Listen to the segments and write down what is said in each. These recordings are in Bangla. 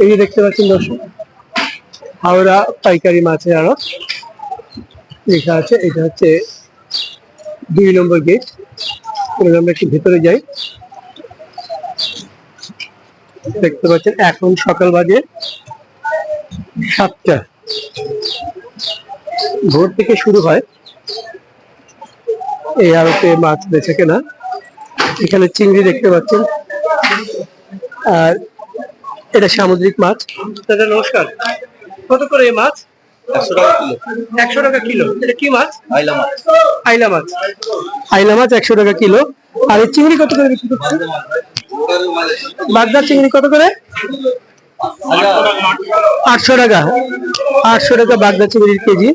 এই যে দেখতে পাচ্ছেন দর্শক, হাওড়া পাইকারি মাছের আড়ত। লেখা আছে, এটা হচ্ছে দুই নম্বর গেট এবার আমরা একটু ভেতরে যাই। দেখতে পাচ্ছেন, এখন সকাল বাজে সাতটা। ভোর থেকে শুরু হয়। এই আড়তে মাছ বেছে কেনা। এখানে চিংড়ি দেখতে পাচ্ছেন। আর এটা সামুদ্রিক মাছ। দাদা নমস্কার। কত করে এই মাছ? একশো টাকা কিলো। একশো টাকা কিলো। এটা কি মাছ? আইলা মাছ। আইলা মাছ। আইলা মাছ একশো টাকা কিলো। আর এই চিংড়ি কত করে বিক্রি করছে বাগদা চিংড়ি কত করে? আটশো টাকা। আটশো টাকা বাগদা চিংড়ির কেজি।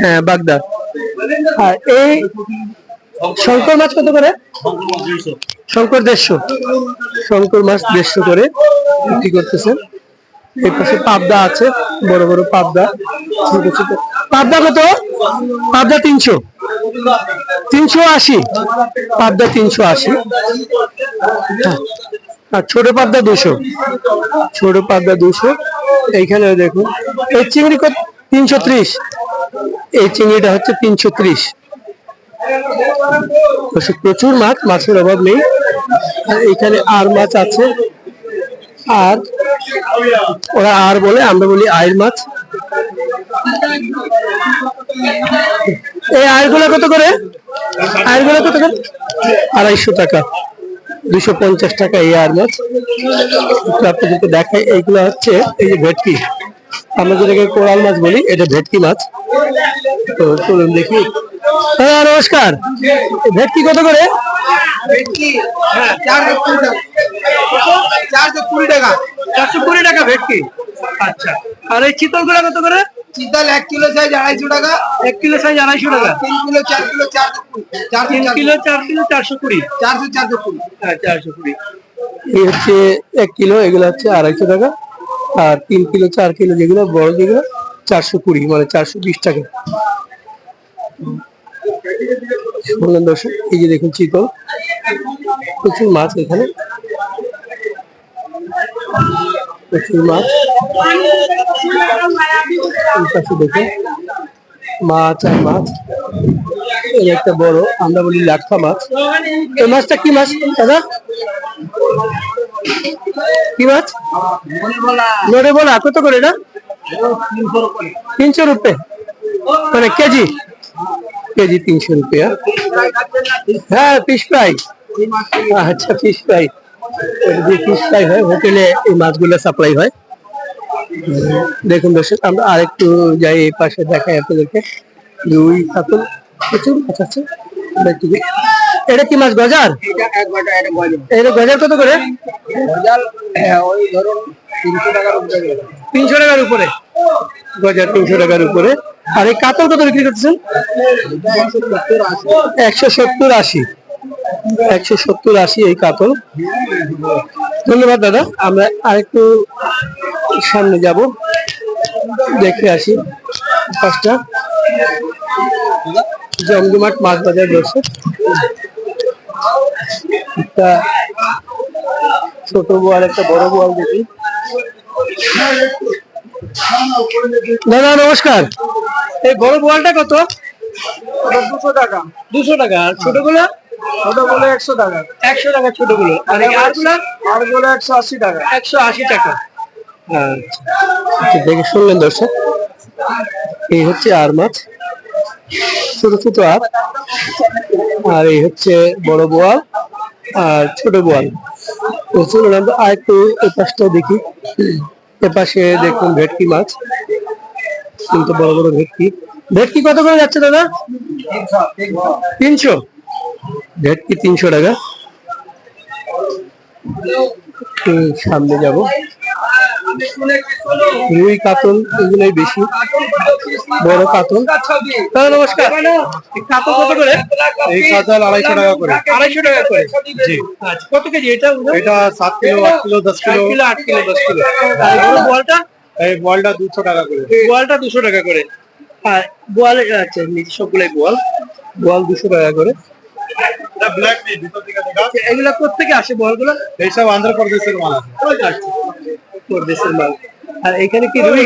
হ্যাঁ বাগদা। আর এই শঙ্কর মাছ কত করে? শঙ্কর দেড়শো। শঙ্কর মাছ দেড়শো করে বিক্রি করতেছেন এর পাশে পাবদা আছে, বড় বড় পাবদা। ছোট ছোট। পাবদা কত? পাবদা তিনশো। তিনশো আশি। পাবদা তিনশো আশি। আর ছোট পাবদা দুশো। ছোট পাবদা দুশো। এইখানে দেখুন, এই চিংড়ি কত? তিনশো ত্রিশ। এই চিংড়িটা হচ্ছে তিনশো ত্রিশ। প্রচুর মাছ, মাছের অভাব নেই। এখানে আর মাছ আছে। আর ওরা আর বলে, আমরা বলি আয়ের মাছ। এই আয়েরগুলো কত করে? আয়েরগুলো কত করে? আড়াইশো টাকা। দুশো পঞ্চাশ টাকা এই আর মাছ। আপনাদেরকে দেখাই, এইগুলো হচ্ছে এই যে ভেটকি। আমরা যেটাকে কোরাল মাছ বলি এটা ভেটকি মাছ। তো চলুন দেখি। হ্যাঁ নমস্কার। ভেটকি কত করে? হ্যাঁ, চারশো কুড়ি টাকা। চারশো কুড়ি টাকা ভেটকি? আচ্ছা। আর এই কত করে? চিতাল এক কিলো সাইজ আড়াইশো টাকা। এক কিলো সাইজ আড়াইশো টাকা। তিন কিলো চার কিলো চারশো তিন কিলো চার কিলো চারশো কুড়ি। চারশো চারশো কুড়ি। হ্যাঁ চারশো কুড়ি। এই হচ্ছে এক কিলো এগুলো হচ্ছে আড়াইশো টাকা। আর তিন কিলো, চার কিলো যেগুলো, বড় যেগুলো, চারশো কুড়ি মানে চারশো বিশ টাকা। শুনলেন দর্শক, এই যে দেখুন চিতল, প্রচুর মাছ এখানে। প্রচুর মাছ। পাশে দেখুন, মাছ আর মাছ। একটা বড়, আমরা বলি লাক্ষা মাছ। এই মাছটা কি মাছ, দাদা? কি মাছ? নড়ে বলা। কত করে এটা? তিনশো রুপে। মানে কেজি? কেজি তিনশো রুপিয়া হ্যাঁ? ফিশ ফ্রাই আচ্ছা ফিশ ফ্রাই যে ফিশ ফ্রাই হয়, হোটেলে এই মাছগুলো সাপ্লাই হয়। দেখুন দর্শক, আমরা আরেকটু যাই এই পাশে দেখাই আপনাদেরকে। দুই কাতল, প্রচুর মাছ আছে। এটা কি মাছ গজার? এটা গজার। কত করে? তিনশো টাকার উপরে গজার তিনশো টাকার উপরে। আর এই কাতল কত বিক্রি করতেছেন? একশো সত্তর আশি। একশো সত্তর আশি এই কাতল। ধন্যবাদ দাদা। আমরা আরেকটু সামনে যাব। দেখে আসি পাঁচটা। জমজমাট মাছ বাজার বসে একটা ছোট বোয়াল একটা বড় বোয়াল দেখি। দাদা নমস্কার। এই বড় বোয়ালটা কত? দুশো টাকা। দুশো টাকা। আর ছোটগুলো? ছোট বলে একশো টাকা। একশো টাকা ছোটগুলো। আর আরগুলো? আর বলে একশো আশি টাকা। একশো আশি টাকা। আচ্ছা আচ্ছা, দেখে শুনলেন দর্শক। এই হচ্ছে আর মাছ। ছোট ছোট আর এই হচ্ছে বড় বোয়াল আর ছোট বোয়াল তো আর একটু এই পাশটা দেখি। এপাশে দেখুন ভেটকি মাছ। কিন্তু বড় বড় ভেটকি। ভেটকি কত করে যাচ্ছে দাদা? তিনশো। ভেটকি তিনশো টাকা। সামনে যাব। রুই, কাতল এগুলোই বেশি। বড় কাতল। দাদা নমস্কার। কাতল কত করে? এই কাঁচাল আড়াইশো টাকা করে। আড়াইশো টাকা করে। জি। আচ্ছা কত কেজি এটা এটা সাত কিলো আট কিলো দশ কিলো। কিলো আট কিলো দশ কিলো। আর এই বলটা? দুশো টাকা করে। বলটা দুশো টাকা করে। আর বোয়াল আচ্ছা নিচে সবগুলাই বোয়াল বোয়াল দুশো টাকা করে। দেখা এগুলা কোথেকে আসে বলগুলো? এইসব অন্ধ্রপ্রদেশের মাল আছে। দেশের মাল। আর এখানে কি রুই?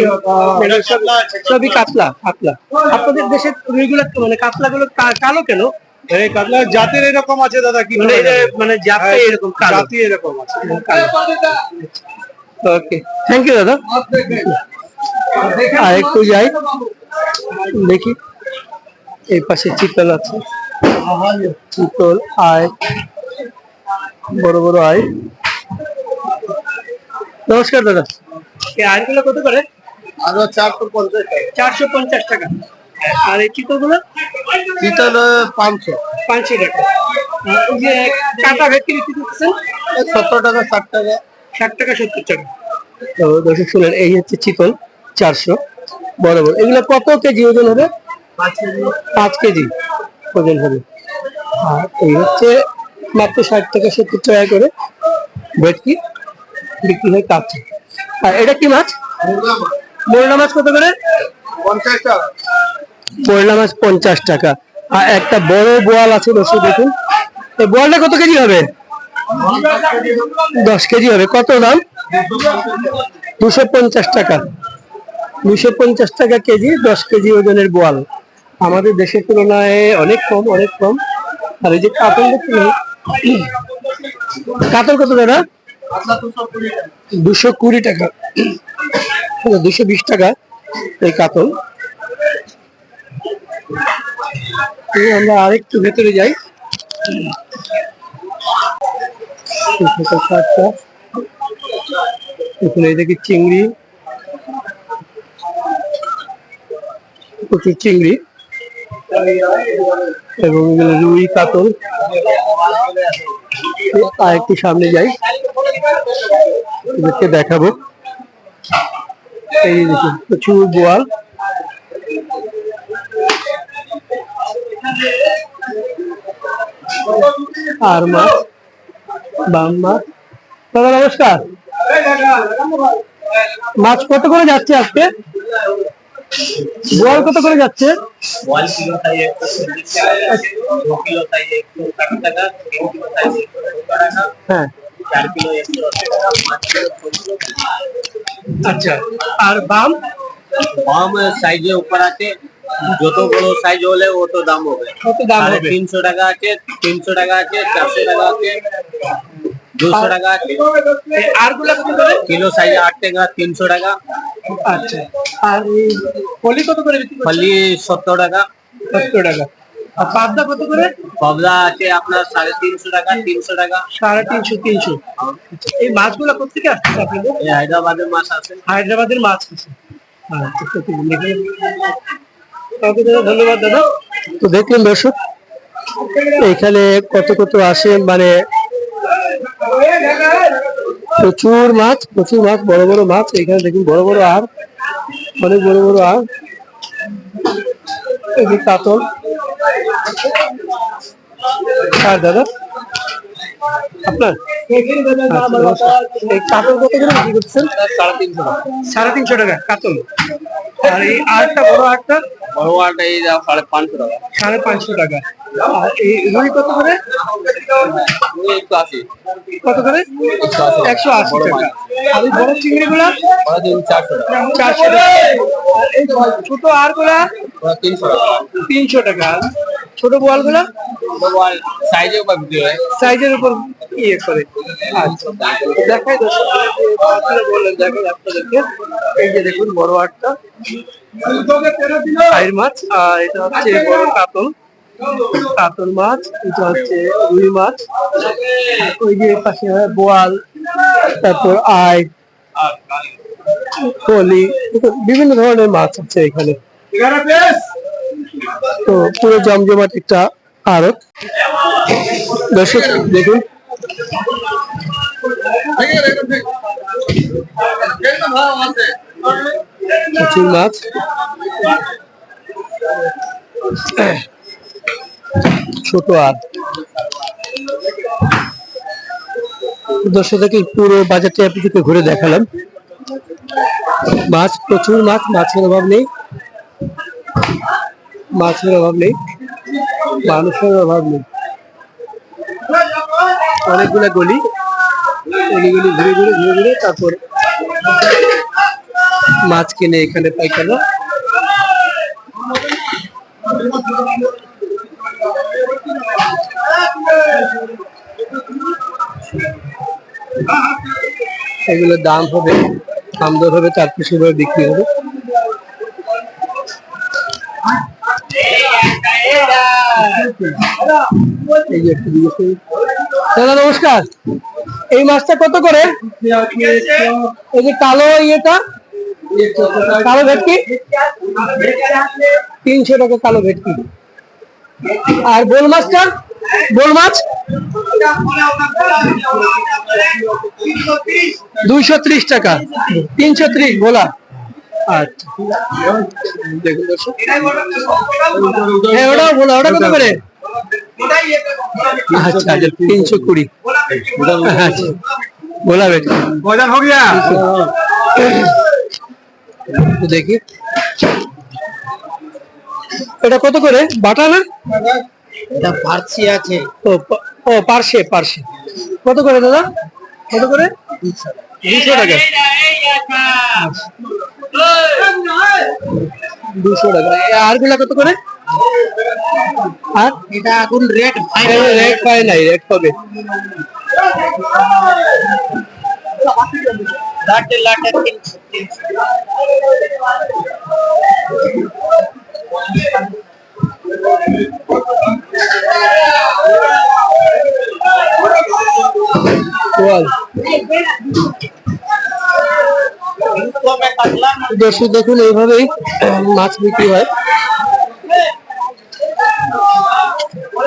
সবই কাতলা কাতলা। আপনাদের দেশের রুইগুলো মানে কাতলা গুলো কালো কেন? এই কাতলা জাতের এরকম আছে দাদা কি মানে? মানে জাতটা হ্যাঁ, এরকম কালো। জাতি এরকম আছে। ওকে। থ্যাংক ইউ দাদা। আর একটু যাই। দেখি। এই পাশে চিতল আছে। চিতল আয়। বড় বড় আয়। নমস্কার দাদা। এই আয়গুলো কত করে? আরও চারশো পঞ্চাশ টাকা। চারশো পঞ্চাশ টাকা। আর এই চিতলগুলো? শীতল পাঁচশো। পাঁচশো টাকা। যে কাটা ভেটকি বিক্রি করতেছেন? সত্তর টাকা ষাট টাকা। ষাট টাকা সত্তর টাকা। তো দর্শক শুনলেন এই হচ্ছে চিকন চারশো। বড় বড় এগুলো কত কেজি ওজন হবে? পাঁচ কেজি। ওজন হবে। আর এই হচ্ছে মাত্র ষাট টাকা সত্তর টাকা করে ভেটকি বিক্রি হয় আর এটা কি মাছ? মোরলা মাছ কত করে? পঞ্চাশ মোরলা মাছ পঞ্চাশ টাকা। আর একটা বড় বোয়াল আছে দর্শক দেখুন। এই বোয়ালটা কত কেজি হবে? দশ কেজি হবে। কত দাম? দুশো পঞ্চাশ টাকা। দুশো পঞ্চাশ টাকা কেজি, দশ কেজি ওজনের বোয়াল। আমাদের দেশের তুলনায় অনেক কম অনেক কম। আর এই যে কাতল দেখুন কাতল কত দাদা? দুশো কুড়ি টাকা। দুশো বিশ টাকা এই কাতল। আমরা আরেকটু ভেতরে যাই। এখানে দেখি চিংড়ি। প্রচুর চিংড়ি। এবং রুই কাতল। আর একটু সামনে যাই। এদেরকে দেখাবো। এই দেখুন প্রচুর গোয়াল। আর মাছ বাম মাছ দাদা নমস্কার। মাছ কত করে যাচ্ছে আজকে? গোয়াল কত করে যাচ্ছে? হ্যাঁ। चार किलो एक सौ अस्सी टाका पाँच किलो दो किलो আচ্ছা আর বাম हम সাইজের উপর আছে যত বড় সাইজ হলে অত দাম হবে কত দাম সাড়ে হবে তিনশো টাকা আছে তিনশো টাকা আছে চারশো টাকা আছে দুশো টাকা আছে এই আরগুলা কত করে কিলো সাইজ আট টাকা তিনশো টাকা আচ্ছা আর এই পলি কত করে বিক্রি করছেন? ফলি সত্তর টাকা সত্তর টাকা আর পাবদা কত করে? পাবদা আছে আপনার সাড়ে তিনশো টাকা তিনশো টাকা। সাড়ে তিনশো তিনশো। এই মাছগুলা কোথেকে আসছে আপনাদের? হায়দ্রাবাদের মাছ আছে। হায়দ্রাবাদের মাছ আছে। আচ্ছা, ধন্যবাদ দাদা। তো দেখলেন দর্শক এখানে কত কত আসে মানে প্রচুর মাছ প্রচুর মাছ বড় বড় মাছ। এখানে দেখুন বড় বড় আর অনেক বড় বড় আর কাতল। আর দাদা? আপনার? আচ্ছা, কাতল কত করে বিক্রি করছেন? সাড়ে তিনশো টাকা। সাড়ে তিনশো টাকা কাতল? আর এই আটটা বড় আটটা বড় আটা এই সাড়ে পাঁচশো টাকা। সাড়ে পাঁচশো টাকা। আর এই রুই কত করে? কত করে? একশো আশি। টাকা। আর এই বড় চিংড়ি গুলা চারশো চারশো টাকা। এই ছোট আরগুলা তিনশো টাকা। তিনশো টাকা। ছোট বোয়ালগুলা মোবাইল সাইজে উপর সাইজের উপর ইয়ে করে। আচ্ছা। দেখাই দর্শক দেখাই আপনাদেরকে। এই যে দেখুন, বড় আটটা। আইর মাছ, আর এটা হচ্ছে বড় কাতল। কাতল মাছ, এটা হচ্ছে রুই মাছ। ওই যে পাশে বোয়াল, তারপর আয় কলি বিভিন্ন ধরনের মাছ আছে এখানে। তো পুরো জমজমাট একটা আড়ত। দর্শক, দেখুন। প্রচুর মাছ। ছোট আর দর্শকদেরকে পুরো বাজারটি আপনাদেরকে ঘুরে দেখালাম। মাছ, প্রচুর মাছ, মাছের অভাব নেই। মাছের অভাব নেই। মানুষের অভাব নেই। অনেকগুলো গলি। গলিগুলি ঘুরে ঘুরে ঘুরে ঘুরে তারপর মাছ কিনে এখানে পাইকাররা এগুলোর দাম হবে, দাম দর হবে চার পিস করে বিক্রি হবে। দাদা, নমস্কার। এই মাছটা কত করে? এই যে কালো ইয়েটা? কালো ভেটকি? তিনশো টাকা কালো ভেটকি। আর বোল মাছটা? বোল মাছ? দুইশো ত্রিশ টাকা। তিনশো ত্রিশ ভোলা। আচ্ছা। দেখুন হ্যাঁ ওটাও ভোলা। ওটা কত করে? তিনশো কুড়ি আচ্ছা গোলাবেন বজার হোক দেখি এটা কত করে? বাটা এটা পার্সি আছে ও ও পার্সে পার্সে কত করে দাদা কত করে দুশো টাকা। দুশো টাকা আরগুলা কত করে? আর? এটা এখন রেট রেট পায় নাই রেট পাবে লাটে লাটে দেখুন এইভাবেই মাছ বিক্রি হয়।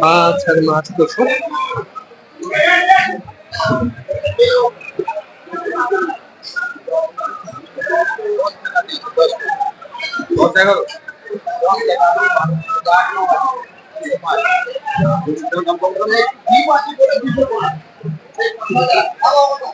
মাছ আর মাছ দর্শক